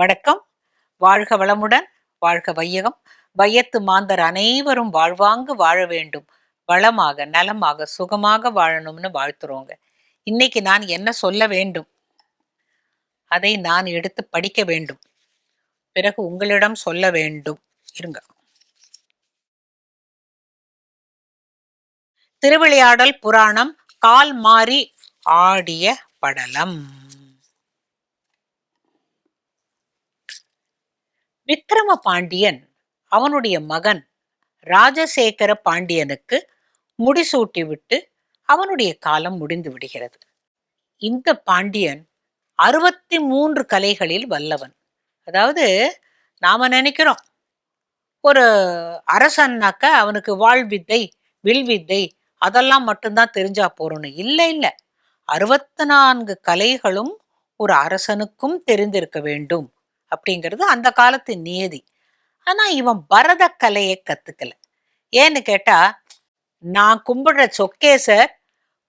வணக்கம். வாழ்க வளமுடன் வாழ்க வையகம். வையத்து மாந்தர் அனைவரும் வாழ்வாங்கு வாழ வேண்டும். வளமாக நலமாக சுகமாக வாழணும்னு வாழ்த்துறோங்க. இன்னைக்கு நான் என்ன சொல்ல வேண்டும்? அதை நான் எடுத்து படிக்க வேண்டும். பிறகு உங்களிடம் சொல்ல வேண்டும். இருங்க. திருவிளையாடல் புராணம் கால் மாறி ஆடிய படலம். விக்ரம பாண்டியன் அவனுடைய மகன் ராஜசேகர பாண்டியனுக்கு முடிசூட்டிவிட்டு அவனுடைய காலம் முடிந்து விடுகிறது. இந்த பாண்டியன் அறுபத்தி மூன்று கலைகளில் வல்லவன். அதாவது நாம நினைக்கிறோம் ஒரு அரசன்னாக்க அவனுக்கு வாழ்வித்தை வில்வித்தை அதெல்லாம் மட்டும்தான் தெரிஞ்சா போறோம்னு இல்லை இல்லை. அறுபத்தி நான்கு கலைகளும் ஒரு அரசனுக்கும் தெரிந்திருக்க வேண்டும். அப்படிங்கிறது அந்த காலத்து நியதி. ஆனால் இவன் பரத கலையை கற்றுக்கல ஏன்னு கேட்டால் நான் கும்பிடுற சொக்கேசர்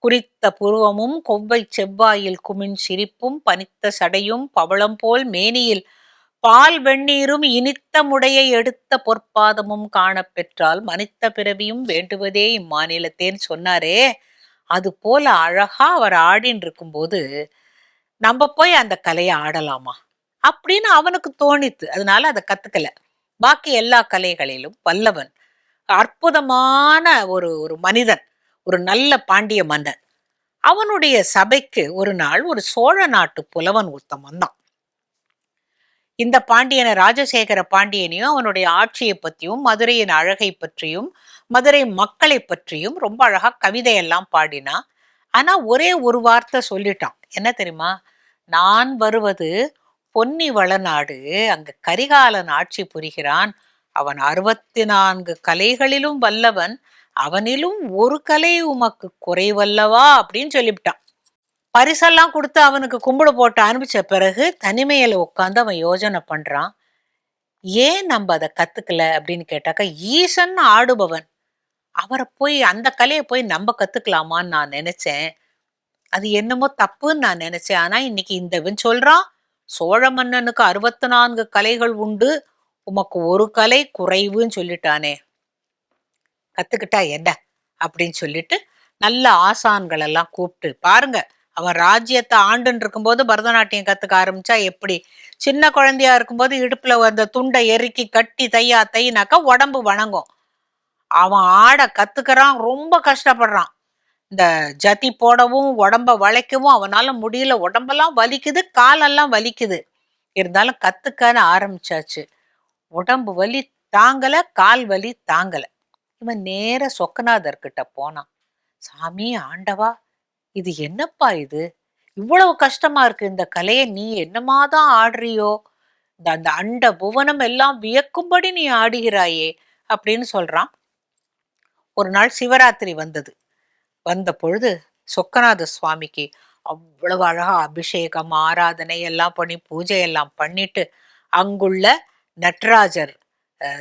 குறித்த புருவமும் கொவ்வை செவ்வாயில் குமின் சிரிப்பும் பனித்த சடையும் பவளம் போல் மேனியில் பால் வெந்நீரும் இனித்த முடையை எடுத்த பொற்பாதமும் காணப்பெற்றால் மனித்த பிறவியும் வேண்டுவதே இம்மாநிலத்தேன்னு சொன்னாரே. அது போல அழகா அவர் ஆடின்னு இருக்கும்போது நம்ம போய் அந்த கலையை ஆடலாமா? அப்படின்னு அவனுக்கு தோணித்து அதனால அதை கத்துக்கல. பாக்கி எல்லா கலைகளிலும் வல்லவன் அற்புதமான ஒரு ஒரு மனிதன் ஒரு நல்ல பாண்டிய மன்னன். அவனுடைய சபைக்கு ஒரு நாள் ஒரு சோழ நாட்டு புலவன் ஒருத்தன் வந்தான் இந்த பாண்டியனை ராஜசேகர பாண்டியனையும் அவனுடைய ஆட்சியை பற்றியும் மதுரையின் அழகை பற்றியும் மதுரை மக்களை பற்றியும் ரொம்ப அழகா கவிதையெல்லாம் பாடினா ஆனா ஒரே ஒரு வார்த்தை சொல்லிட்டான். என்ன தெரியுமா? நான் வருவது பொன்னி வளநாடு அங்கு கரிகாலன் ஆட்சி புரிகிறான். அவன் அறுபத்தி நான்கு கலைகளிலும் வல்லவன் அவனிலும் ஒரு கலை உமக்கு குறைவல்லவா? அப்படின்னு சொல்லிவிட்டான். பரிசெல்லாம் கொடுத்து அவனுக்கு கும்பிடு போட்டு அனுப்பிச்ச பிறகு தனிமையில உட்காந்து அவன் யோஜனை பண்றான். ஏன் நம்ம அதை கத்துக்கல? அப்படின்னு கேட்டாக்கா ஈசன் ஆடுபவன். அவரை போய் அந்த கலையை போய் நம்ம கத்துக்கலாமான்னு நான் நினைச்சேன். அது என்னமோ தப்புன்னு நான் நினைச்சேன். ஆனா இன்னைக்கு இந்த இவன் சொல்றான் சோழ மன்னனுக்கு அறுபத்தி நான்கு கலைகள் உண்டு. உமக்கு ஒரு கலை குறைவுன்னு சொல்லிட்டானே. கத்துக்கிட்டா என்ன? அப்படின்னு சொல்லிட்டு நல்ல ஆசான்கள் எல்லாம் கூப்பிட்டு பாருங்க அவன் ராஜ்யத்தை ஆண்டுன்னு இருக்கும்போது பரதநாட்டியம் கத்துக்க ஆரம்பிச்சா எப்படி? சின்ன குழந்தையா இருக்கும்போது இடுப்புல அந்த துண்டை எறுக்கி கட்டி தையா தையினாக்கா உடம்பு வணங்கும். அவன் ஆட கத்துக்கிறான் ரொம்ப கஷ்டப்படுறான். இந்த ஜதி போடவும் உடம்ப வளைக்கவும் அவனால முடியல. உடம்பெல்லாம் வலிக்குது காலெல்லாம் வலிக்குது. இருந்தாலும் கத்துக்கன்னு ஆரம்பிச்சாச்சு. உடம்பு வலி தாங்கல கால் வலி தாங்கல. இவன் நேர சொக்கநாதர்கிட்ட போனான். சாமி ஆண்டவா இது என்னப்பா இது? இவ்வளவு கஷ்டமா இருக்கு. இந்த கலையை நீ என்னமாதான் ஆடுறியோ? இந்த அந்த அண்ட புவனம் எல்லாம் வியக்கும்படி நீ ஆடுகிறாயே அப்படின்னு சொல்றான். ஒரு நாள் சிவராத்திரி வந்தது. வந்த பொழுது சொக்கநாத சுவாமிக்கு அவ்வளவு அழகா அபிஷேகம் ஆராதனை எல்லாம் பண்ணி பூஜை எல்லாம் பண்ணிட்டு அங்குள்ள நட்ராஜர்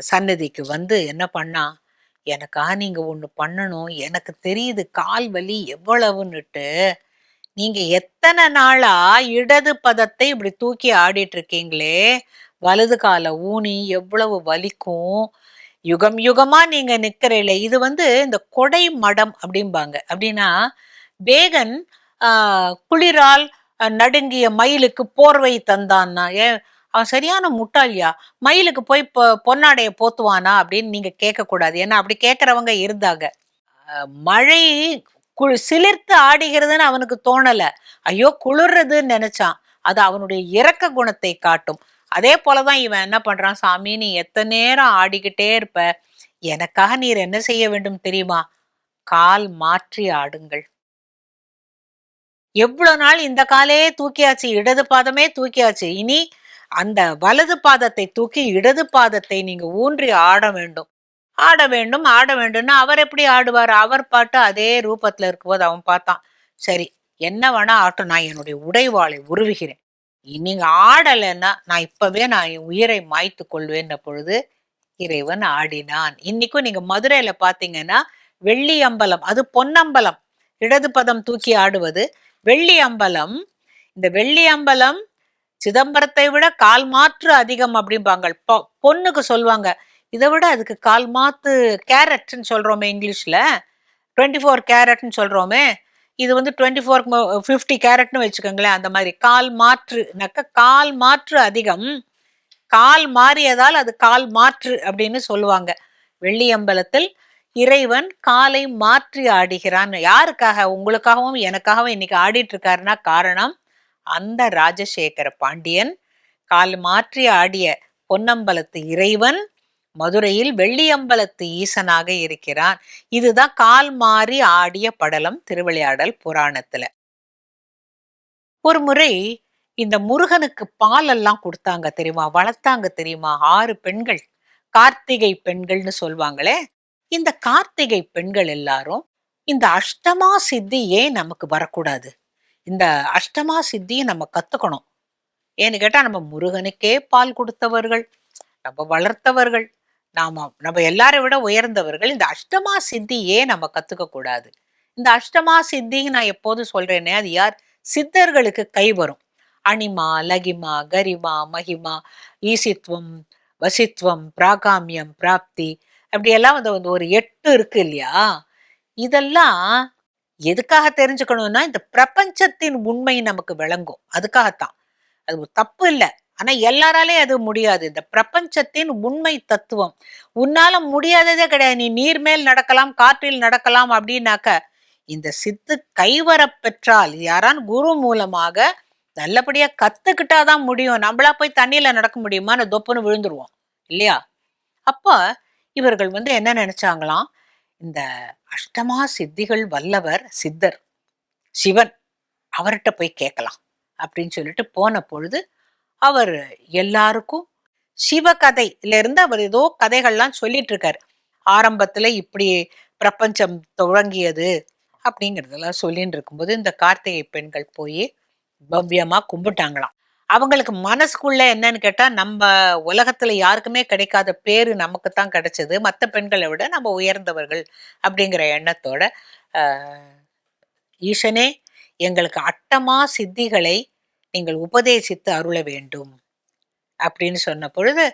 சன்னதிக்கு வந்து என்ன பண்ணா எனக்கா நீங்க ஒண்ணு பண்ணணும். எனக்கு தெரியுது கால் வலி எவ்வளவுன்னுட்டு. நீங்க எத்தனை நாளா இடது பதத்தை இப்படி தூக்கி ஆடிட்டு இருக்கீங்களே? வலது கால ஊனி எவ்வளவு வலிக்கும்? யுகம் யுகமா நீங்க நிக்கிறீங்களே இது வந்து இந்த கொடை மடம் அப்படிம்பாங்க. அப்படின்னா வேகன் குளிரால் நடுங்கிய மயிலுக்கு போர்வை தந்தான்னா ஏ அவன் சரியான முட்டாளியா? மயிலுக்கு போய் பொ பொன்னாடைய போத்துவானா அப்படின்னு நீங்க கேட்க கூடாது ஏன்னா அப்படி கேட்கறவங்க இருந்தாங்க. மழை குளி சிலிர்த்து ஆடுகிறதுன்னு அவனுக்கு தோணல. ஐயோ குளிர்றதுன்னு நினைச்சான். அது அவனுடைய இறக்க குணத்தை காட்டும். அதே போலதான் இவன் என்ன பண்றான் சாமி நீ எத்தனை நேரம் ஆடிக்கிட்டே இருப்ப? எனக்காக நீர் என்ன செய்ய வேண்டும் தெரியுமா? கால் மாற்றி ஆடுங்கள். எவ்வளவு நாள் இந்த காலே தூக்கியாச்சு இடது பாதமே தூக்கியாச்சு. இனி அந்த வலது பாதத்தை தூக்கி இடது பாதத்தை நீங்க ஊன்றி ஆட வேண்டும். ஆட வேண்டும் ஆட வேண்டும்னு அவர் எப்படி ஆடுவார்? அவர் பாட்டு அதே ரூபத்துல இருக்கும்போது அவன் பார்த்தான். சரி என்ன வேணா ஆட்டும். நான் என்னுடைய உடைவாளை உருவுகிறேன். நீங்க ஆடலைன்னா நான் இப்பவே நான் என் உயிரை மாய்த்து கொள்வேன் பொழுது இறைவன் ஆடினான். இன்னைக்கும் நீங்க மதுரையில பாத்தீங்கன்னா வெள்ளி அம்பலம் அது பொன்னம்பலம் இடது பதம் தூக்கி ஆடுவது. வெள்ளி அம்பலம் இந்த வெள்ளி அம்பலம் சிதம்பரத்தை விட கால் மாற்று அதிகம் அப்படிம்பாங்க. பொ- பொண்ணுக்கு சொல்லுவாங்க இதை விட அதுக்கு கால் மாத்து கேரட்னு சொல்றோமே இங்கிலீஷ்ல. டுவெண்ட்டி ஃபோர் கேரட்னு சொல்றோமே. இது வந்து டுவெண்ட்டி ஃபோர் ஃபிஃப்டி கேரட்னு வச்சுக்கோங்களேன் அந்த மாதிரி. கால் மாற்றுனாக்க கால் மாற்று அதிகம். கால் மாறியதால் அது கால் மாற்று அப்படின்னு சொல்லுவாங்க. வெள்ளியம்பலத்தில் இறைவன் காலை மாற்றி ஆடுகிறான். யாருக்காக? உங்களுக்காகவும் எனக்காகவும் இன்னைக்கு ஆடிட்டு இருக்காருன்னா காரணம் அந்த ராஜசேகர பாண்டியன். கால் மாற்றி ஆடிய பொன்னம்பலத்து இறைவன் மதுரையில் வெள்ளியம்பலத்து ஈசனாக இருக்கிறான். இதுதான் கால் மாறி ஆடிய படலம் திருவிளையாடல் புராணத்துல. ஒரு முறை இந்த முருகனுக்கு பால் எல்லாம் கொடுத்தாங்க தெரியுமா? வளர்த்தாங்க தெரியுமா? ஆறு பெண்கள் கார்த்திகை பெண்கள்னு சொல்லுவாங்களே இந்த கார்த்திகை பெண்கள் எல்லாரும் இந்த அஷ்டமா சித்தி ஏன் நமக்கு வரக்கூடாது? இந்த அஷ்டமா சித்தியை நம்ம கத்துக்கணும். ஏன்னு கேட்டா நம்ம முருகனுக்கே பால் கொடுத்தவர்கள் நம்ம வளர்த்தவர்கள் நாம நம்ம எல்லாரை விட உயர்ந்தவர்கள் இந்த அஷ்டமா சித்தியே நம்ம கத்துக்க கூடாது. இந்த அஷ்டமா சித்தின்னு நான் எப்போதும் சொல்றேனே அது யார்? சித்தர்களுக்கு கை வரும். அனிமா லகிமா கரிமா மகிமா ஈசித்வம் வசித்வம் பிராகாமியம் பிராப்தி அப்படியெல்லாம் வந்து வந்து ஒரு எட்டு இருக்கு இல்லையா? இதெல்லாம் எதுக்காக தெரிஞ்சுக்கணும்னா இந்த பிரபஞ்சத்தின் உண்மை நமக்கு விளங்கும். அதுக்காகத்தான். அது தப்பு இல்லை. ஆனா எல்லாராலையும் அது முடியாது. இந்த பிரபஞ்சத்தின் உண்மை தத்துவம். உன்னால முடியாததே கிடையாது. நீ நீர் மேல் நடக்கலாம் காற்றில் நடக்கலாம் அப்படின்னாக்க இந்த சித்து கைவர பெற்றால் யாரான் குரு மூலமாக நல்லபடியா கத்துக்கிட்டாதான் முடியும். நம்மளா போய் தண்ணியில நடக்க முடியுமா? தொப்புன்னு விழுந்துருவோம். இல்லையா? அப்போ இவர்கள் வந்து என்ன நினைச்சாங்களாம்? இந்த அஷ்டமா சித்திகள் வல்லவர் சித்தர் சிவன் அவர்கிட்ட போய் கேட்கலாம் அப்படின்னு சொல்லிட்டு போன பொழுது அவர் எல்லாருக்கும் சிவகதையில இருந்து அவர் ஏதோ கதைகள்லாம் சொல்லிட்டு இருக்காரு ஆரம்பத்துல இப்படி பிரபஞ்சம் துவங்கியது அப்படிங்கிறதெல்லாம் சொல்லிட்டு இருக்கும்போது இந்த கார்த்திகை பெண்கள் போய் பவ்யமா கும்பிட்டாங்களாம். அவங்களுக்கு மனசுக்குள்ள என்னன்னு கேட்டா நம்ம உலகத்துல யாருக்குமே கிடைக்காத பேரு நமக்கு தான் கிடைச்சது. மற்ற பெண்களை விட நம்ம உயர்ந்தவர்கள் அப்படிங்கிற எண்ணத்தோட ஈசனே எங்களுக்கு அட்டமா சித்திகளை நீங்கள் உபதேசித்து அருள வேண்டும். அப்படின்னு சொன்ன பொழுது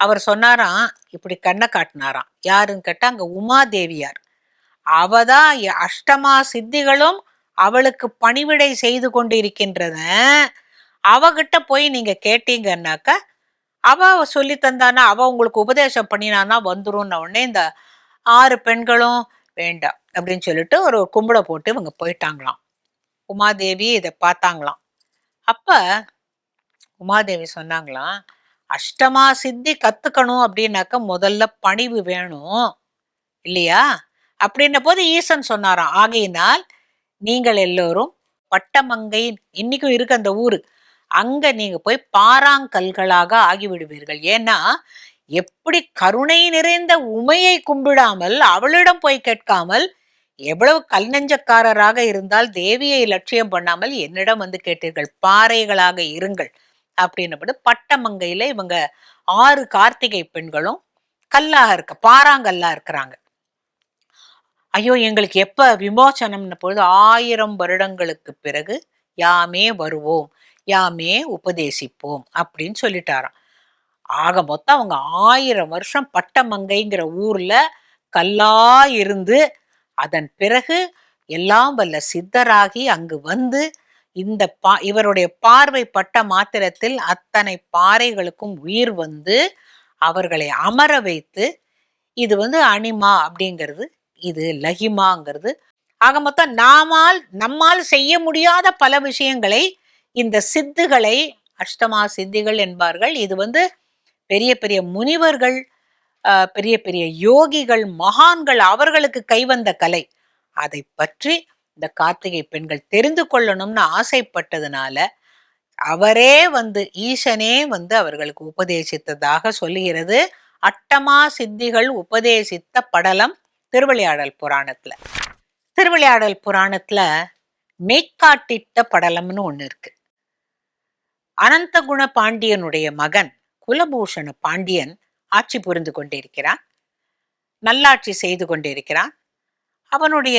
அவர் சொன்னாராம் இப்படி கண்ணை காட்டினாராம். யாருன்னு கேட்டா அங்க உமாதேவியார் அவதான் தான் அஷ்டமா சித்திகளும் அவளுக்கு பணிவிடை செய்து கொண்டிருக்கின்றன. அவகிட்ட போய் நீங்க கேட்டீங்கன்னாக்க அவ சொல்லி தந்தானா அவ உங்களுக்கு உபதேசம் பண்ணினானா வந்துரும்ன உடனே இந்த ஆறு பெண்களும் வேண்டாம் அப்படின்னு சொல்லிட்டு ஒரு கும்பிட போட்டு இவங்க போயிட்டாங்களாம். உமாதேவி இதை பார்த்தாங்களாம். அப்ப உமாதேவி சொன்னாங்களாம் அஷ்டமா சித்தி கத்துக்கணும் அப்படின்னாக்க முதல்ல பணிவு வேணும் இல்லையா? அப்படின்ன போது ஈசன் சொன்னாராம் ஆகையினால் நீங்கள் எல்லோரும் பட்டமங்கை இன்னைக்கும் இருக்கு அந்த ஊரு அங்க நீங்க போய் பாறாங்கல்களாக ஆகிவிடுவீர்கள். ஏன்னா எப்படி கருணை நிறைந்த உமையை கும்பிடாமல் அவளிடம் போய் கேட்காமல் எவ்வளவு கல் நெஞ்சக்காரராக இருந்தால் தேவியை லட்சியம் பண்ணாமல் என்னிடம் வந்து கேட்டீர்கள் பாறைகளாக இருங்கள் அப்படின்னபடி பட்டமங்கையில இவங்க ஆறு கார்த்திகை பெண்களும் கல்லாக இருக்க பாறாங்கல்லா இருக்கிறாங்க. ஐயோ எங்களுக்கு எப்ப விமோசனம்ன பொழுது ஆயிரம் வருடங்களுக்கு பிறகு யாமே வருவோம் யாமே உபதேசிப்போம் அப்படின்னு சொல்லிட்டாராம். ஆக மொத்தம் அவங்க ஆயிரம் வருஷம் பட்டமங்கைங்கிற ஊர்ல கல்லா இருந்து அதன் பிறகு எல்லாம் வல்ல சித்தராகி அங்கு வந்து இந்த பா இவருடைய பார்வை பட்ட மாத்திரத்தில் அத்தனை பாறைகளுக்கும் உயிர் வந்து அவர்களை அமர வைத்து இது வந்து அனிமா அப்படிங்கிறது இது லஹிமாங்கிறது ஆக மொத்தம் நாமால் நம்மால் செய்ய முடியாத பல விஷயங்களை இந்த சித்துகளை அஷ்டமா சித்திகள் என்பார்கள். இது வந்து பெரிய பெரிய முனிவர்கள் பெரிய பெரிய யோகிகள் மகான்கள் அவர்களுக்கு கைவந்த கலை. அதை பற்றி இந்த கார்த்திகை பெண்கள் தெரிந்து கொள்ளணும்னு ஆசைப்பட்டதுனால அவரே வந்து ஈசனே வந்து அவர்களுக்கு உபதேசித்ததாக சொல்லுகிறது. அட்டமா சித்திகள் உபதேசித்த படலம் திருவிளையாடல் புராணத்துல. திருவிளையாடல் புராணத்துல மெய்க்காட்டிட்ட படலம்னு ஒண்ணு இருக்கு. அனந்தகுண பாண்டியனுடைய மகன் குலபூஷண பாண்டியன் ஆட்சி புரிந்து கொண்டிருக்கிறான். நல்லாட்சி செய்து கொண்டிருக்கிறான். அவனுடைய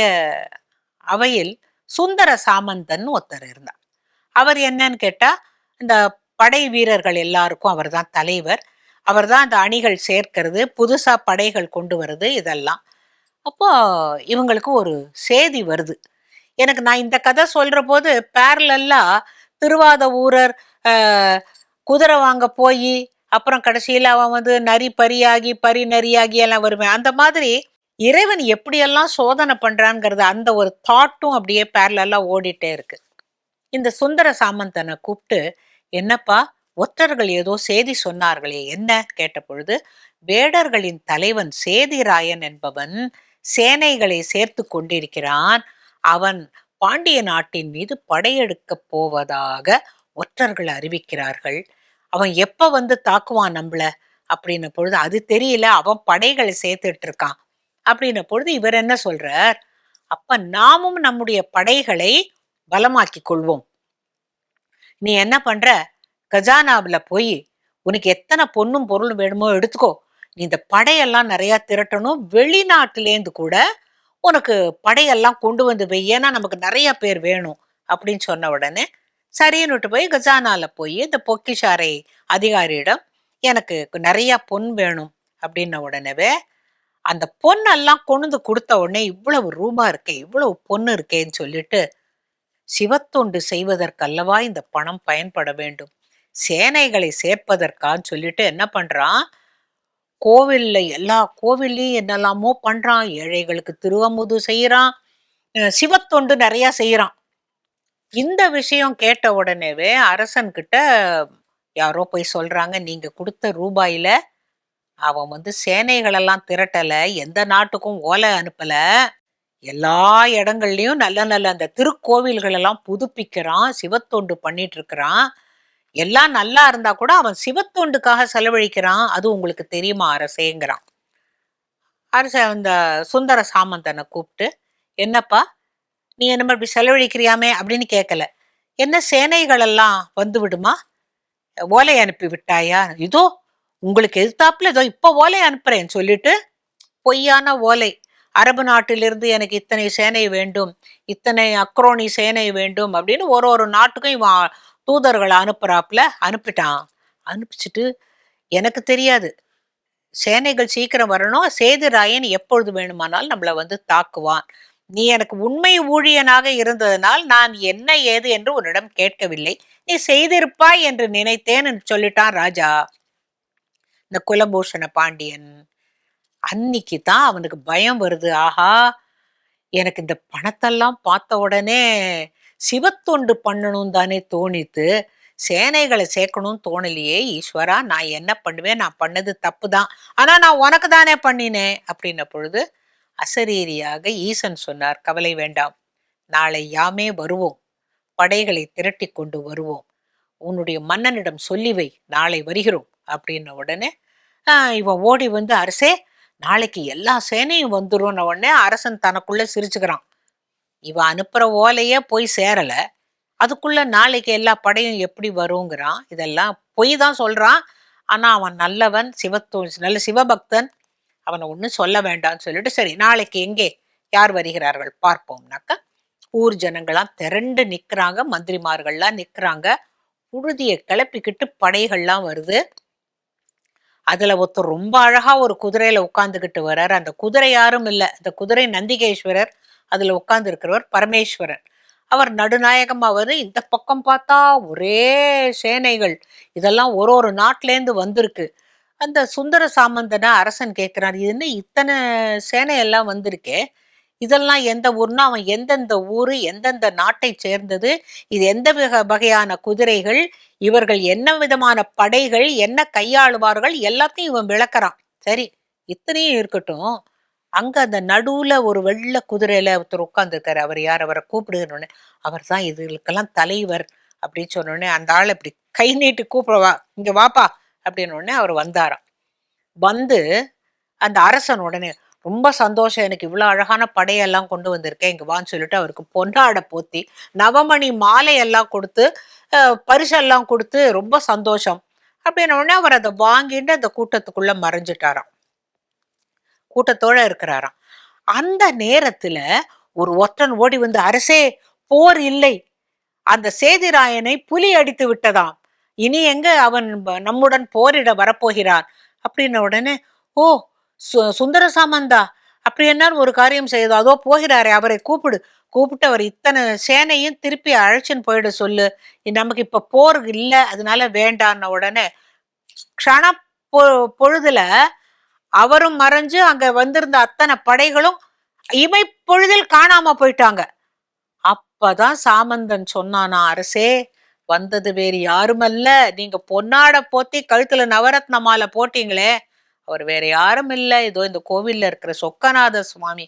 அவையில் சுந்தர சாமந்தன் ஒருத்தர் இருந்தார். அவர் என்னன்னு கேட்டால் இந்த படை வீரர்கள் எல்லாருக்கும் அவர்தான் தலைவர். அவர் தான் அந்த அணிகள் சேர்க்கிறது புதுசாக படைகள் கொண்டு வருது இதெல்லாம். அப்போ இவங்களுக்கு ஒரு செய்தி வருது. எனக்கு நான் இந்த கதை சொல்கிற போது பேரலெல்லாம் திருவாத ஊரர் குதிரை வாங்க போய் அப்புறம் கடைசியில் அவன் வந்து நரி பரியாகி பரி நரியாகி எல்லாம் வருவேன். அந்த மாதிரி இறைவன் எப்படியெல்லாம் சோதனை பண்ணுறான்ங்கிறது அந்த ஒரு தாட்டும் அப்படியே பேரலெல்லாம் ஓடிட்டே இருக்கு. இந்த சுந்தர சாமந்தனை கூப்பிட்டு என்னப்பா ஒற்றர்கள் ஏதோ செய்தி சொன்னார்களே என்ன? கேட்ட பொழுது வேடர்களின் தலைவன் சேதிராயன் என்பவன் சேனைகளை சேர்த்து கொண்டிருக்கிறான். அவன் பாண்டிய நாட்டின் மீது படையெடுக்கப் போவதாக ஒற்றர்கள் அறிவிக்கிறார்கள். அவன் எப்ப வந்து தாக்குவான் நம்மள? அப்படின்ன பொழுது அது தெரியல அவன் படைகளை சேர்த்துட்டு இருக்கான். அப்படின்ன பொழுது இவர் என்ன சொல்றார்? அப்ப நாமும் நம்முடைய படைகளை பலமாக்கி கொள்வோம். நீ என்ன பண்ற? கஜானாவில் போய் உனக்கு எத்தனை பொண்ணும் பொருளும் வேணுமோ எடுத்துக்கோ. நீ இந்த படையெல்லாம் நிறைய திரட்டணும். வெளிநாட்டிலேருந்து கூட உனக்கு படையெல்லாம் கொண்டு வந்து வை. ஏன்னா நமக்கு நிறைய பேர் வேணும். அப்படின்னு சொன்ன உடனே சரின்னுட்டு போய் கஜானால போய் இந்த பொக்கிஷாரை அதிகாரியிடம் எனக்கு நிறைய பொன் வேணும் அப்படின்ன உடனேவே அந்த பொண்ணெல்லாம் கொண்டு வந்து கொடுத்த உடனே இவ்வளவு ரூபா இருக்கே இவ்வளவு பொண்ணு இருக்கேன்னு சொல்லிட்டு சிவத்தொண்டு செய்வதற்கல்லவா இந்த பணம் பயன்பட வேண்டும்? சேனைகளை சேர்ப்பதற்கான்னு சொல்லிட்டு என்ன பண்றான்? கோவில்ல எல்லா கோவில்லையும் என்னெல்லாமோ பண்றான். ஏழைகளுக்கு திருவமுது செய்யறான். சிவத்தொண்டு நிறைய செய்யறான். இந்த விஷயம் கேட்ட உடனேவே அரசன்கிட்ட யாரோ போய் சொல்றாங்க நீங்க கொடுத்த ரூபாயில அவன் வந்து சேனைகளெல்லாம் திரட்டல எந்த நாட்டுக்கும் ஓலை அனுப்பல. எல்லா இடங்கள்லயும் நல்ல நல்ல அந்த திருக்கோவில்கள் எல்லாம் புதுப்பிக்கிறான் சிவத்தொண்டு பண்ணிட்டு இருக்கிறான். எல்லாம் நல்லா இருந்தா கூட அவன் சிவத்தொண்டுக்காக செலவழிக்கிறான். அது உங்களுக்கு தெரியுமா அரசேங்கிறான். அரச அந்த சுந்தர சாமந்தனை கூப்பிட்டு என்னப்பா நீ என்ன இப்படி செலவழிக்கிறியாமே அப்படின்னு கேட்கல என்ன சேனைகள் எல்லாம் வந்து விடுமா ஓலை அனுப்பி விட்டாயா? இதோ உங்களுக்கு எதிர்த்தாப்புல இதோ இப்போ ஓலை அனுப்புறேன்னு சொல்லிட்டு பொய்யான ஓலை. அரபு நாட்டிலிருந்து எனக்கு இத்தனை சேனை வேண்டும் இத்தனை அக்ரோனி சேனை வேண்டும் அப்படின்னு ஒரு ஒரு நாட்டுக்கும் இவன் தூதர்களை அனுப்புறாப்புல அனுப்பிட்டான். அனுப்பிச்சிட்டு எனக்கு தெரியாது. சேனைகள் சீக்கிரம் வரணும் சேதுராயன் எப்பொழுது வேணுமானாலும் நம்மளை வந்து தாக்குவான். நீ எனக்கு உண்மை ஊழியனாக இருந்ததனால் நான் என்ன ஏது என்று உன்னிடம் கேட்கவில்லை. நீ செய்திருப்பாய் என்று நினைத்தேன் என்று சொல்லிட்டான் ராஜா. இந்த குலபூஷண பாண்டியன். அன்னைக்கு தான் அவனுக்கு பயம் வருது. ஆஹா எனக்கு இந்த பணத்தெல்லாம் பார்த்த உடனே சிவத்தொண்டு பண்ணணும் தானே தோணித்து சேனைகளை சேர்க்கணும்னு தோணலையே. ஈஸ்வரா நான் என்ன பண்ணுவேன்? நான் பண்ணது தப்பு தான் ஆனா நான் உனக்கு தானே பண்ணினேன். அப்படின்ன பொழுது அசரீரியாக ஈசன் சொன்னார் கவலை வேண்டாம். நாளை யாமே வருவோம். படைகளை திரட்டி கொண்டு வருவோம். உன்னுடைய மன்னனிடம் சொல்லி வை. நாளை வருகிறோம். அப்படின்ன உடனே இவன் ஓடி வந்து அரசே நாளைக்கு எல்லா சேனையும் வந்துரும்ன உடனே அரசன் தனக்குள்ள சிரிச்சுக்கிறான். இவன் அனுப்புற ஓலையே போய் சேரல. அதுக்குள்ள நாளைக்கு எல்லா படையும் எப்படி வருங்கிறான். இதெல்லாம் பொய் தான் சொல்றான். ஆனா அவன் நல்லவன் சிவத்தோ நல்ல சிவபக்தன். அவனை ஒன்றும் சொல்ல வேண்டாம்னு சொல்லிட்டு சரி நாளைக்கு எங்கே? யார் வருகிறார்கள்? பார்ப்போம்னாக்க ஊர் ஜனங்களாம் திரண்டு நிற்கிறாங்க மந்திரிமார்கள்லாம் நிற்கிறாங்க புழுதியை கிளப்பிக்கிட்டு படைகள்லாம் வருது. அதுல ஒருத்தர் ரொம்ப அழகா ஒரு குதிரையில உட்காந்துக்கிட்டு வர்றார். அந்த குதிரை யாரும் இல்லை. அந்த குதிரை நந்திகேஸ்வரர் அதுல உட்கார்ந்து இருக்கிறவர் பரமேஸ்வரன். அவர் நடுநாயகம் அவர் இந்த பக்கம் பார்த்தா ஒரே சேனைகள். இதெல்லாம் ஒரு ஒரு நாட்டிலேருந்து வந்திருக்கு. அந்த சுந்தர சாமந்தனை அரசன் கேட்கிறான் இது என்ன இத்தனை சேனையெல்லாம் வந்திருக்கே? இதெல்லாம் எந்த ஊர்னா அவன் எந்தெந்த ஊர் எந்தெந்த நாட்டை சேர்ந்தது இது எந்த வகை- வகையான குதிரைகள் இவர்கள் என்ன விதமான படைகள் என்ன கையாளுவார்கள் எல்லாத்தையும் இவன் விளக்குறான். சரி இத்தனையும் இருக்கட்டும். அங்க அந்த நடுவுல ஒரு வெள்ள குதிரையில ஒருத்தர் உட்காந்துருக்காரு அவர் யார்? அவரை கூப்பிடுகிறோன்னு அவர் தான் இதுகளுக்கெல்லாம் தலைவர் அப்படின்னு சொன்னோடனே அந்த ஆள் இப்படி கை நீட்டி கூப்பிடவா. இங்க வாப்பா அப்படின்னு உடனே அவர் வந்தாராம். வந்து அந்த அரசன் உடனே ரொம்ப சந்தோஷம் எனக்கு இவ்வளோ அழகான படையெல்லாம் கொண்டு வந்திருக்கேன் இங்கே வான்னு சொல்லிட்டு அவருக்கு பொன்னாடை போத்தி நவமணி மாலையெல்லாம் கொடுத்து பரிசெல்லாம் கொடுத்து ரொம்ப சந்தோஷம். அப்படின்ன உடனே அவர் அதை வாங்கிட்டு அந்த கூட்டத்துக்குள்ள மறைஞ்சிட்டாராம். கூட்டத்தோட இருக்கிறாராம். அந்த நேரத்துல ஒரு ஒற்றன் ஓடி வந்து அரசே போர் இல்லை. அந்த சேதிராயனை புலி அடித்து விட்டதாம். இனி எங்க அவன் நம்முடன் போரிட வரப்போகிறான்? அப்படின்ன உடனே ஓ சு- சுந்தர சாமந்தா அப்படி என்ன ஒரு காரியம் செய்யுதோ அதோ போகிறாரே அவரை கூப்பிடு. கூப்பிட்டு அவர் இத்தனை சேனையும் திருப்பி அழைச்சின்னு போயிட சொல்லு. நமக்கு இப்ப போர் இல்லை அதனால வேண்டான்ன உடனே க்ஷண பொ- பொழுதுல அவரும் மறைஞ்சு அங்க வந்திருந்த அத்தனை படைகளும் இமை பொழுதில் காணாம போயிட்டாங்க. அப்பதான் சாமந்தன் சொன்னானா அரசே வந்தது வேறு யாருமல்ல. நீங்க பொன்னாட போத்தி கழுத்துல நவரத்ன மாலை போட்டீங்களே அவர் வேற யாரும் இல்லை இதோ இந்த கோவில்ல இருக்கிற சொக்கநாத சுவாமி.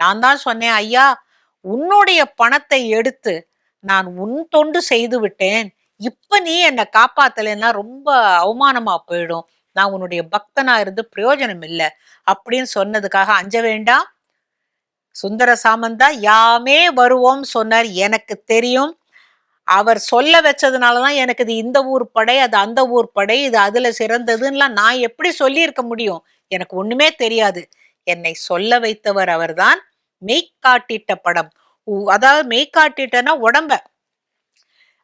நான் தான் சொன்னேன் ஐயா உன்னுடைய பணத்தை எடுத்து நான் உன் தொண்டு செய்து விட்டேன். இப்ப நீ என்னை காப்பாத்தலைன்னா ரொம்ப அவமானமா போயிடும். நான் உன்னுடைய பக்தனா இருந்து பிரயோஜனம் இல்லை அப்படின்னு சொன்னதுக்காக அஞ்ச வேண்டாம். சுந்தர சாமந்தா யாமே வருவோம் சொன்னார். எனக்கு தெரியும் அவர் சொல்ல வச்சதுனாலதான் எனக்கு இது இந்த ஊர் படை அது அந்த ஊர் படை இது அதுல சிறந்ததுன்னெலாம் நான் எப்படி சொல்லியிருக்க முடியும்? எனக்கு ஒண்ணுமே தெரியாது. என்னை சொல்ல வைத்தவர் அவர்தான் மெய்க்காட்டிட்ட படம். உ- அதாவது மெய்க்காட்டிட்டனா உடம்ப.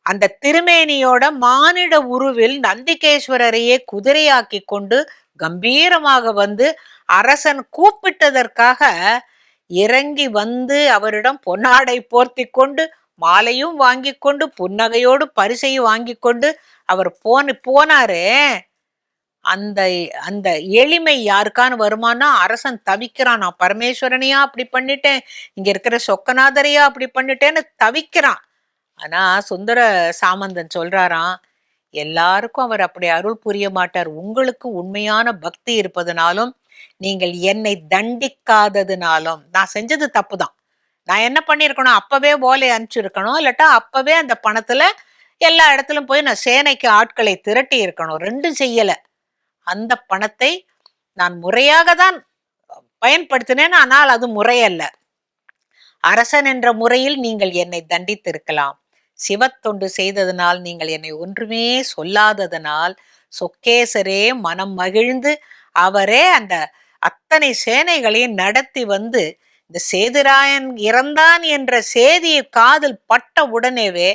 அந்த திருமேனியோட மானிட உருவில் நந்திகேஸ்வரரையே குதிரையாக்கி கொண்டு கம்பீரமாக வந்து அரசன் கூப்பிட்டதற்காக இறங்கி வந்து அவரிடம் பொன்னாடை போர்த்தி கொண்டு மாலையும் வாங்கி கொண்டு புன்னகையோடு பரிசையும் வாங்கி கொண்டு அவர் போன போனாரு. அந்த அந்த எளிமை யாருக்கான வருமானா அரசன் தவிக்கிறான். நான் பரமேஸ்வரனையா அப்படி பண்ணிட்டேன். இங்க இருக்கிற சொக்கநாதரையா அப்படி பண்ணிட்டேன்னு தவிக்கிறான். ஆனா சுந்தர சாமந்தன் சொல்றாராம் எல்லாருக்கும் அவர் அப்படி அருள் புரிய மாட்டார். உங்களுக்கு உண்மையான பக்தி இருப்பதனாலும் நீங்கள் என்னை தண்டிக்காததுனாலும். நான் செஞ்சது தப்புதான். நான் என்ன பண்ணியிருக்கணும்? அப்பவே ஓலை அனுப்பிச்சிருக்கணும். இல்லாட்டா அப்பவே அந்த பணத்துல எல்லா இடத்துலயும் போய் நான் சேனைக்கு ஆட்களை திரட்டி இருக்கணும். ரெண்டும் செய்யல. அந்த பணத்தை நான் முறையாக தான் பயன்படுத்தினேன். ஆனால் அது முறையல்ல. அரசன் என்ற முறையில் நீங்கள் என்னை தண்டித்திருக்கலாம். சிவத்தொண்டு செய்ததனால் நீங்கள் என்னை ஒன்றுமே சொல்லாததனால் சொக்கேசரே மனம் மகிழ்ந்து அவரே அந்த அத்தனை சேனைகளையும் நடத்தி வந்து இந்த சேதுராயன் இறந்தான் என்ற செய்தியை காதில் பட்ட உடனேவே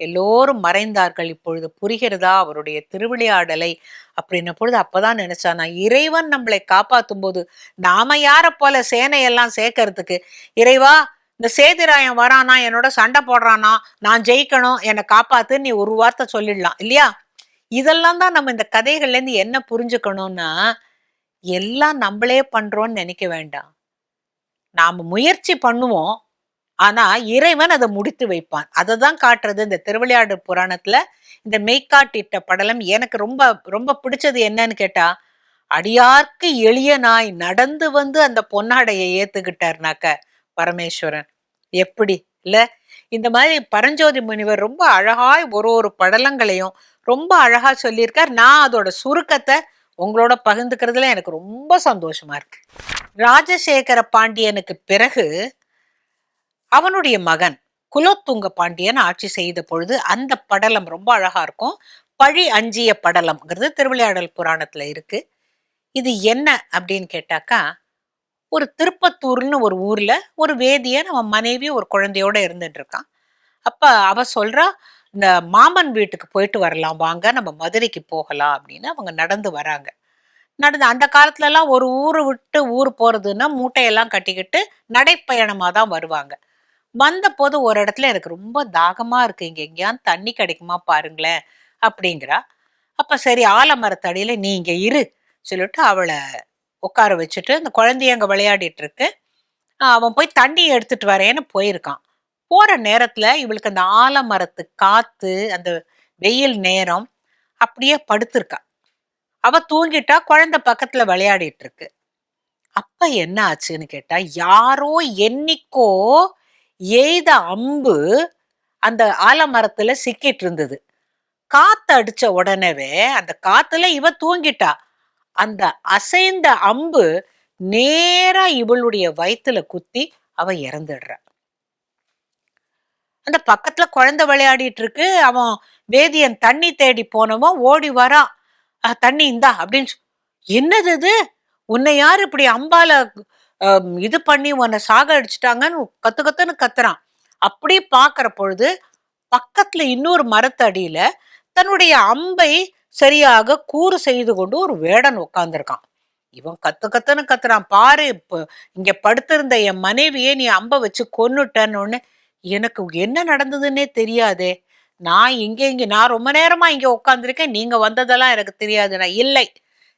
எல்லோரும் மறைந்தார்கள். இப்பொழுது புரிகிறதா அவருடைய திருவிளையாடலை அப்படின்ன பொழுது அப்பதான் நினைச்சானா இறைவன் நம்மளை காப்பாத்தும் போது நாம யார போல சேனையெல்லாம் சேர்க்கறதுக்கு? இறைவா இந்த சேதுராயன் வரானா என்னோட சண்டை போடுறானா நான் ஜெயிக்கணும் என்னை காப்பாத்து நீ ஒரு வார்த்தை சொல்லிடலாம் இல்லையா? இதெல்லாம் தான் நம்ம இந்த கதைகள்லேருந்து என்ன புரிஞ்சுக்கணும்னா எல்லாம் நம்மளே பண்றோம்னு நினைக்க வேண்டாம். நாம் முயற்சி பண்ணுவோம். ஆனா இறைவன் அதை முடித்து வைப்பான். அதை தான் காட்டுறது இந்த திருவிளையாடு புராணத்துல. இந்த மெய்க்காட்டிட்ட படலம் எனக்கு ரொம்ப ரொம்ப பிடிச்சது என்னன்னு கேட்டா அடியார்க்கு எளிய நாய் நடந்து வந்து அந்த பொன்னாடையை ஏத்துக்கிட்டார்னாக்க பரமேஸ்வரன். எப்படி? இல்ல இந்த மாதிரி பரஞ்சோதி முனிவர் ரொம்ப அழகாய் ஒரு ஒரு படலங்களையும் ரொம்ப அழகா சொல்லியிருக்கார். நான் அதோட சுருக்கத்தை உங்களோட பகிர்ந்துக்கிறதுல எனக்கு ரொம்ப சந்தோஷமா இருக்கு. ராஜசேகர பாண்டியனுக்கு பிறகு அவனுடைய மகன் குலோத்துங்க பாண்டியன் ஆட்சி செய்த பொழுது அந்த படலம் ரொம்ப அழகா இருக்கும். பழி அஞ்சிய படலம்ங்கிறது திருவிளையாடல் புராணத்துல இருக்கு. இது என்ன அப்படின்னு கேட்டாக்கா ஒரு திருப்பத்தூர்னு ஒரு ஊர்ல ஒரு வேதியன் அவன் மனைவி ஒரு குழந்தையோட இருந்துட்டு இருக்கான். அப்ப அவ சொல்றா இந்த மாமன் வீட்டுக்கு போயிட்டு வரலாம் வாங்க நம்ம மதுரைக்கு போகலாம் அப்படின்னு அவங்க நடந்து வராங்க. நடந்து அந்த காலத்துலலாம் ஒரு ஊர் விட்டு ஊர் போகிறதுன்னா மூட்டையெல்லாம் கட்டிக்கிட்டு நடைப்பயணமாக தான் வருவாங்க. வந்த போது ஒரு இடத்துல எனக்கு ரொம்ப தாகமாக இருக்குது இங்கே எங்கேயாவது தண்ணி கிடைக்குமா பாருங்களேன் அப்படிங்கிறா. அப்போ சரி ஆலமரத்தடியில் நீ இங்கே இரு சொல்லிட்டு அவளை உட்கார வச்சுட்டு அந்த குழந்தைய அங்கே விளையாடிட்டு இருக்கு. அவன் போய் தண்ணி எடுத்துட்டு வரேன்னு போயிருக்கான். போகிற நேரத்தில் இவளுக்கு அந்த ஆலமரத்து காற்று அந்த வெயில் நேரம் அப்படியே படுத்திருக்கா. அவ தூங்கிட்டா குழந்தை பக்கத்துல விளையாடிட்டு இருக்கு அப்ப என்ன ஆச்சுன்னு கேட்டா யாரோ என்னைக்கோ எய்த அம்பு அந்த ஆலமரத்துல சிக்கிட்டு இருந்தது காத்து அடிச்ச உடனேவே அந்த காத்துல இவ தூங்கிட்டா. அந்த அசைந்த அம்பு நேரா இவளுடைய வயிற்றுல குத்தி அவ இறந்துடுறா. அந்த பக்கத்துல குழந்தை விளையாடிட்டு இருக்கு அவன் வேதியன் தண்ணி தேடி போனவன் ஓடி வரான் தண்ணி இந்தா அப்படின்னு சொ- என்னது இது? உன்னை யார் இப்படி அம்பால இது பண்ணி உன்னை சாக அடிச்சிட்டாங்கன்னு கத்து கத்துன்னு கத்துறான். அப்படி பாக்குற பொழுது பக்கத்துல இன்னொரு மரத்தடியில தன்னுடைய அம்பை சரியாக கூறு செய்து கொண்டு ஒரு வேடன் உட்காந்துருக்கான் இவன் கத்து கத்துன்னு கத்துறான். பாரு இப்போ இங்க படுத்திருந்த என் மனைவியே நீ அம்ப வச்சு கொன்னுட்டன்னு எனக்கு என்ன நடந்ததுன்னே தெரியாதே. நான் இங்கே இங்கே நான் ரொம்ப நேரமா இங்கே உட்காந்துருக்கேன் நீங்க வந்ததெல்லாம் எனக்கு தெரியாது நான் இல்லை.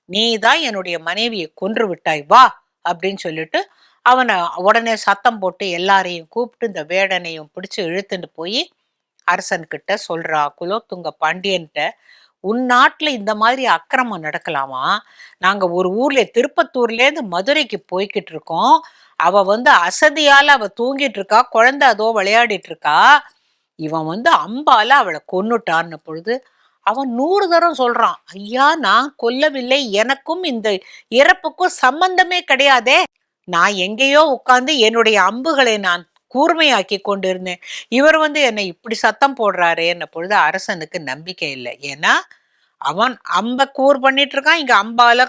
நீ தான் என்னுடைய மனைவியை கொன்று விட்டாய். வா அப்படின்னு சொல்லிட்டு அவனை உடனே சத்தம் போட்டு எல்லாரையும் கூப்பிட்டு இந்த வேடனையும் பிடிச்சு இழுத்துட்டு போய் அரசன்கிட்ட சொல்றா. குலோத்துங்க பாண்டியன்ட்ட உன் நாட்டில் இந்த மாதிரி அக்கிரமம் நடக்கலாமா? நாங்கள் ஒரு ஊர்ல திருப்பத்தூர்லேருந்து மதுரைக்கு போய்கிட்டு இருக்கோம். அவ வந்து அசதியால் அவ தூங்கிட்டு இருக்கா. குழந்தை அதோ விளையாடிட்டு இருக்கா. இவன் வந்து அம்பால அவளை கொன்னுட்டான்னு பொழுது அவன் நூறு தரம் சொல்றான் ஐயா நான் கொல்லவில்லை. எனக்கும் இந்த இறப்புக்கும் சம்பந்தமே கிடையாதே. நான் எங்கேயோ உட்கார்ந்து என்னுடைய அம்புகளை நான் கூர்மையாக்கி கொண்டிருந்தேன். இவர் வந்து என்னை இப்படி சத்தம் போடுறாரு என்ன பொழுது அரசனுக்கு நம்பிக்கை இல்லை. ஏன்னா அவன் அம்பை கூர் பண்ணிட்டு இருக்கான் இங்க அம்பால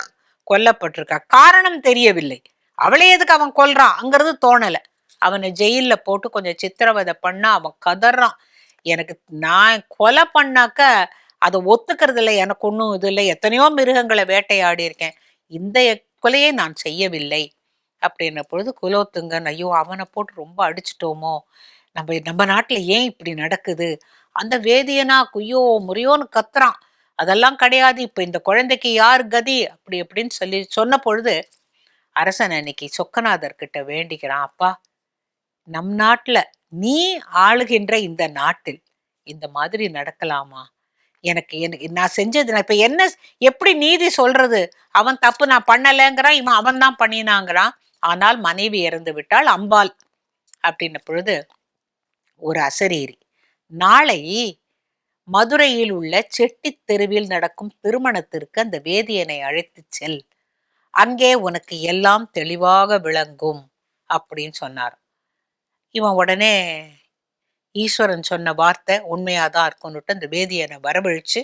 கொல்லப்பட்டிருக்கா. காரணம் தெரியவில்லை. அவளை எதுக்கு அவன் கொல்றான்? அங்கிறது தோணலை. அவனை ஜெயிலில் போட்டு கொஞ்சம் சித்திரவதை பண்ணா அவன் கதறான். எனக்கு நான் கொலை பண்ணாக்க அதை ஒத்துக்கிறது இல்லை. எனக்கு ஒன்றும் இது இல்லை. எத்தனையோ மிருகங்களை வேட்டையாடி இருக்கேன். இந்த கொலையை நான் செய்யவில்லை. அப்படின்ன பொழுது குலோத்துங்கன் ஐயோ அவனை போட்டு ரொம்ப அடிச்சிட்டோமோ? நம்ம நம்ம நாட்டில் ஏன் இப்படி நடக்குது? அந்த வேதியனா குய்யோ முறையோன்னு கத்துறான். அதெல்லாம் கிடையாது. இப்போ இந்த குழந்தைக்கு யார் கதி? அப்படி அப்படின்னு சொல்லி சொன்ன பொழுது அரசன் அன்னைக்கு சொக்கநாதர்கிட்ட வேண்டிக்கிறான். அப்பா நம் நாட்டில் நீ ஆளுகின்ற இந்த நாட்டில் இந்த மாதிரி நடக்கலாமா? எனக்கு எனக்கு நான் செஞ்சது நான் இப்போ என்ன எப்படி நீதி சொல்றது? அவன் தப்பு நான் பண்ணலைங்கிறான் இவன் அவன் தான் பண்ணினாங்கிறான். ஆனால் மனைவி இறந்து விட்டால் அம்பாள். அப்படின்ன பொழுது ஒரு அசரீரி நாளை மதுரையில் உள்ள செட்டி தெருவில் நடக்கும் திருமணத்திற்கு அந்த வேதியனை அழைத்து செல். அங்கே உனக்கு எல்லாம் தெளிவாக விளங்கும் அப்படின்னு சொன்னார் இவன் உடனே ஈஸ்வரன் சொன்ன வார்த்தை உண்மையாக தான் இருக்கும்னுட்டு அந்த வேதியனை வரவழிச்சு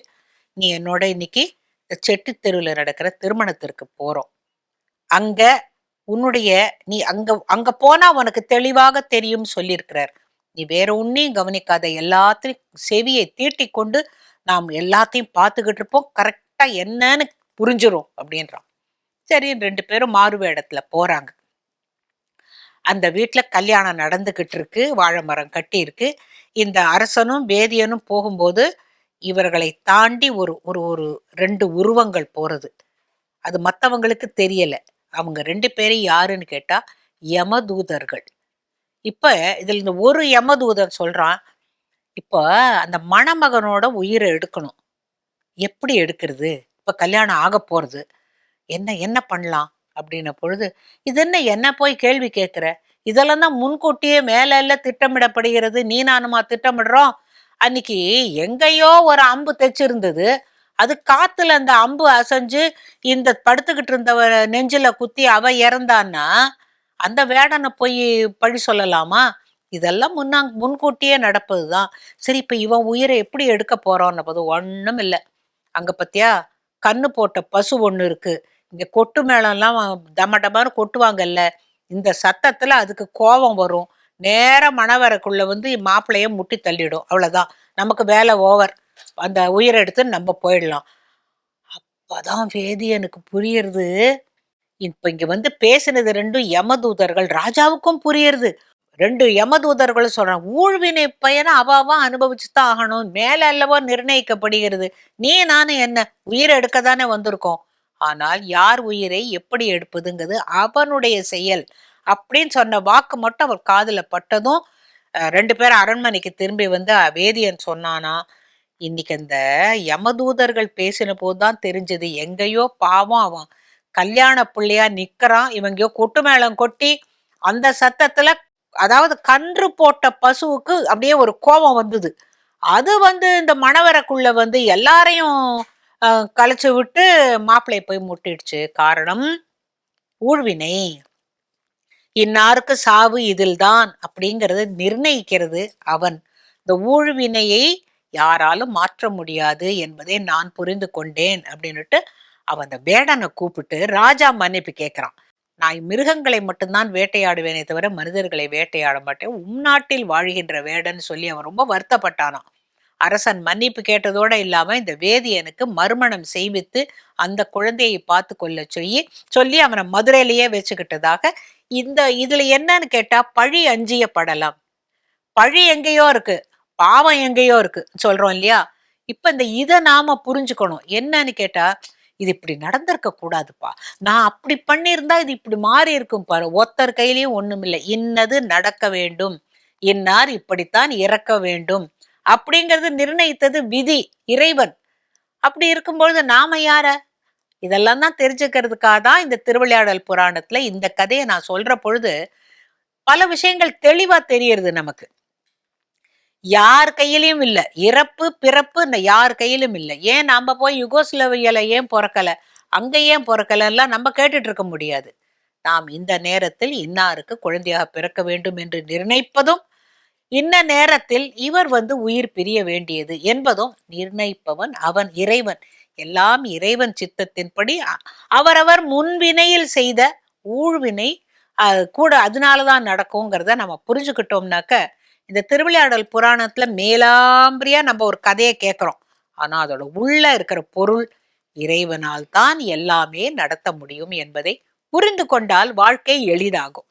நீ என்னோட இன்னைக்கு இந்த செட்டி தெருவில் நடக்கிற திருமணத்திற்கு போகிறோம் அங்கே உன்னுடைய நீ அங்கே அங்கே போனால் உனக்கு தெளிவாக தெரியும் சொல்லியிருக்கிறார். நீ வேற ஒன்றையும் கவனிக்காத. எல்லாத்தையும் செவியை தீட்டி கொண்டு நாம் எல்லாத்தையும் பார்த்துக்கிட்டு இருப்போம். கரெக்டாக என்னன்னு புரிஞ்சிரும் அப்படின்றான். சரி ரெண்டு பேரும் மாறு இடத்துல போகிறாங்க அந்த வீட்டில் கல்யாணம் நடந்துக்கிட்டு இருக்கு வாழை மரம் கட்டி இருக்கு இந்த அரசனும் வேதியனும் போகும்போது இவர்களை தாண்டி ஒரு ஒரு ஒரு ரெண்டு உருவங்கள் போகிறது அது மற்றவங்களுக்கு தெரியலை. அவங்க ரெண்டு பேரும் யாருன்னு கேட்டா யமதூதர்கள். இப்போ இதில் இந்த ஒரு யமதூதன் சொல்கிறான் இப்போ அந்த மணமகனோட உயிரை எடுக்கணும். எப்படி எடுக்கிறது? இப்போ கல்யாணம் ஆக போகிறது என்ன என்ன பண்ணலாம்? அப்படின்ன பொழுது இது என்ன என்ன போய் கேள்வி கேட்குற இதெல்லாம் தான் முன்கூட்டியே மேலே எல்லாம் திட்டமிடப்படுகிறது. நீ நானுமா திட்டமிடுறோம்? அன்னைக்கு எங்கேயோ ஒரு அம்பு தைச்சிருந்தது. அது காத்துல அந்த அம்பு அசைஞ்சு இந்த படுத்துக்கிட்டு இருந்தவ நெஞ்சில குத்தி அவ இறந்தான்னா அந்த வேடனை போய் பழி சொல்லலாமா? இதெல்லாம் முன்னா முன்கூட்டியே நடப்பது தான். சரி இப்போ இவன் உயிரை எப்படி எடுக்க போறோம்னு போது ஒன்றும் இல்லை அங்கே பத்தியா? கண்ணு போட்ட பசு ஒன்று இருக்குது இங்கே கொட்டு மேளம்லாம் டம டமான்னு கொட்டுவாங்கல்ல இந்த சத்தத்தில் அதுக்கு கோபம் வரும். நேர மணவரக்குள்ளே வந்து மாப்பிள்ளைய முட்டி தள்ளிடும். அவ்வளோதான் நமக்கு வேலை ஓவர். அந்த உயிரை எடுத்து நம்ம போயிடலாம். அப்போதான் வேதி எனக்கு புரியுறது. இப்போ இங்கே வந்து பேசினது ரெண்டும் யமதூதர்கள். ராஜாவுக்கும் புரியுறது. ரெண்டு யமதூதர்களும் சொல்கிறான் ஊழ்வினை பயனை அவாவா அனுபவிச்சுதான் ஆகணும். மேலே அல்லவோ நிர்ணயிக்கப்படுகிறது. நீ நானும் என்ன? உயிரை எடுக்க தானே வந்திருக்கோம். ஆனால் யார் உயிரை எப்படி எடுப்பதுங்கிறது அவனுடைய செயல் அப்படின்னு சொன்ன வாக்கு மட்டும் அவர் காதில் பட்டதும் ரெண்டு பேரும் அரண்மனைக்கு திரும்பி வந்து வேதியன் சொன்னானா இன்னைக்கு அந்த யமதூதர்கள் பேசின போது தான் தெரிஞ்சது. எங்கேயோ பாவம் அவன். கல்யாண பிள்ளையா நிக்கிறான். இவங்கயோ கொட்டு மேளம் கொட்டி அந்த சத்தத்துல அதாவது கன்று போட்ட பசுவுக்கு அப்படியே ஒரு கோபம் வந்தது. அது வந்து இந்த மணவரக்குள்ள வந்து எல்லாரையும் கலைச்சு விட்டு மாப்பிள்ளை போய் முட்டிடுச்சு. காரணம் ஊழ்வினை. இன்னாருக்கு சாவு இதில்தான் அப்படிங்கிறது நிர்ணயிக்கிறது அவன். இந்த ஊழ்வினையை யாராலும் மாற்ற முடியாது என்பதை நான் புரிந்து கொண்டேன் அப்படின்னுட்டு அவன் அந்த வேடனை கூப்பிட்டு ராஜா மன்னிப்பு கேட்கிறான் நான் மிருகங்களை மட்டும்தான் வேட்டையாடுவேனே தவிர மனிதர்களை வேட்டையாட மாட்டேன். உம் நாட்டில் வாழ்கின்ற வேடன் சொல்லி அவன் ரொம்ப வருத்தப்பட்டானான் அரசன் மன்னிப்பு கேட்டதோட இல்லாமல் இந்த வேதியனுக்கு மறுமணம் செய்வித்து அந்த குழந்தையை பார்த்து கொள்ள சொல்லி சொல்லி அவனை மதுரையிலேயே வச்சுக்கிட்டதாக இந்த இதுல என்னன்னு கேட்டால் பழி அஞ்சிய படலாம். பழி எங்கேயோ இருக்கு பாவம் எங்கேயோ இருக்கு சொல்றோம் இல்லையா? இப்போ இந்த இதை நாம புரிஞ்சுக்கணும். என்னன்னு கேட்டால் இது இப்படி நடந்திருக்க கூடாதுப்பா. நான் அப்படி பண்ணியிருந்தா இது இப்படி மாறி இருக்கும் பாரு. ஒருத்தர் கையிலயும் ஒண்ணுமில்லை. இன்னது நடக்க வேண்டும். இன்னார் இப்படித்தான் இறக்க வேண்டும். அப்படிங்கிறது நிர்ணயித்தது விதி இறைவன். அப்படி இருக்கும்பொழுது நாம யார? இதெல்லாம் தான் தெரிஞ்சுக்கிறதுக்காக தான் இந்த திருவிளையாடல் புராணத்துல இந்த கதையை நான் சொல்ற பொழுது பல விஷயங்கள் தெளிவா தெரியறது நமக்கு. யார் கையிலையும் இல்லை. இறப்பு பிறப்பு இந்த யார் கையிலும் இல்லை. ஏன் நாம போய் யுகோஸ்லவியல ஏன் பிறக்கல? அங்க ஏன் பிறக்கலன்னா நம்ம கேட்டுட்டு இருக்க முடியாது. நாம் இந்த நேரத்தில் இன்னாருக்கு குழந்தையாக பிறக்க வேண்டும் என்று நிர்ணயிப்பதும் இன்ன நேரத்தில் இவர் வந்து உயிர் பிரிய வேண்டியது என்பதும் நிர்ணயிப்பவன் அவன் இறைவன். எல்லாம் இறைவன் சித்தத்தின்படி அவரவர் முன்வினையில் செய்த ஊழ்வினை கூட அதனாலதான் நடக்குங்கிறத நம்ம புரிஞ்சுக்கிட்டோம்னாக்க இந்த திருவிளையாடல் புராணத்துல மேலாம்பிரியா நம்ம ஒரு கதையை கேட்கிறோம் ஆனா அதோட உள்ள இருக்கிற பொருள் இறைவனால் தான் எல்லாமே நடத்த முடியும் என்பதை புரிந்து கொண்டால் வாழ்க்கை எளிதாகும்.